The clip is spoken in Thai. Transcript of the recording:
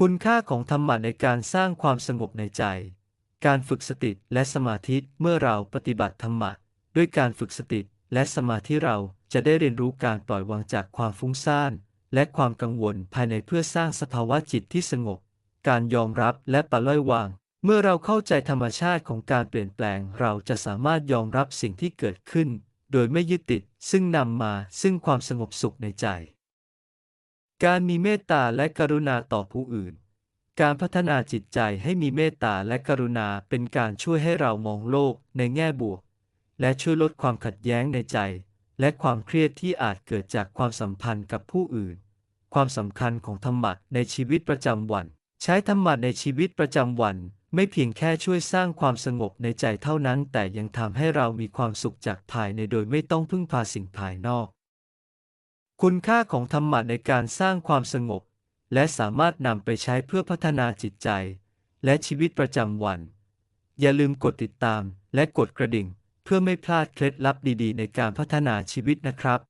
คุณค่าของธรรมะในการสร้างความสงบในใจ การฝึกสติและสมาธิเมื่อเราปฏิบัติธรรมะด้วยการฝึกสติและสมาธิเราจะได้เรียนรู้การปล่อยวางจากความฟุ้งซ่านและความกังวลภายในเพื่อสร้างสภาวะจิตที่สงบ การยอมรับและปล่อยวาง เมื่อเราเข้าใจธรรมชาติของการเปลี่ยนแปลง เราจะสามารถยอมรับสิ่งที่เกิดขึ้น โดยไม่ยึดติด ซึ่งนำมาซึ่งความสงบสุขในใจ การมีเมตตาและกรุณาต่อผู้อื่น การพัฒนาจิตใจให้มีเมตตาและกรุณาเป็นการช่วยให้เรามองโลกในแง่บวก และช่วยลดความขัดแย้งในใจ และความเครียดที่อาจเกิดจากความสัมพันธ์กับผู้อื่น ความสำคัญของธรรมะในชีวิตประจำวัน ใช้ธรรมะในชีวิตประจำวัน ไม่เพียงแค่ช่วยสร้างความสงบในใจเท่านั้น แต่ยังทำให้เรามีความสุขจากภายในโดยไม่ต้องพึ่งพาสิ่งภายนอก คุณค่าของธรรมะในการสร้างความสงบ และสามารถนำไปใช้เพื่อพัฒนาจิตใจ และชีวิตประจำวัน อย่าลืมกดติดตามและกดกระดิ่ง เพื่อไม่พลาดเคล็ดลับดีๆ ในการพัฒนาชีวิตนะครับ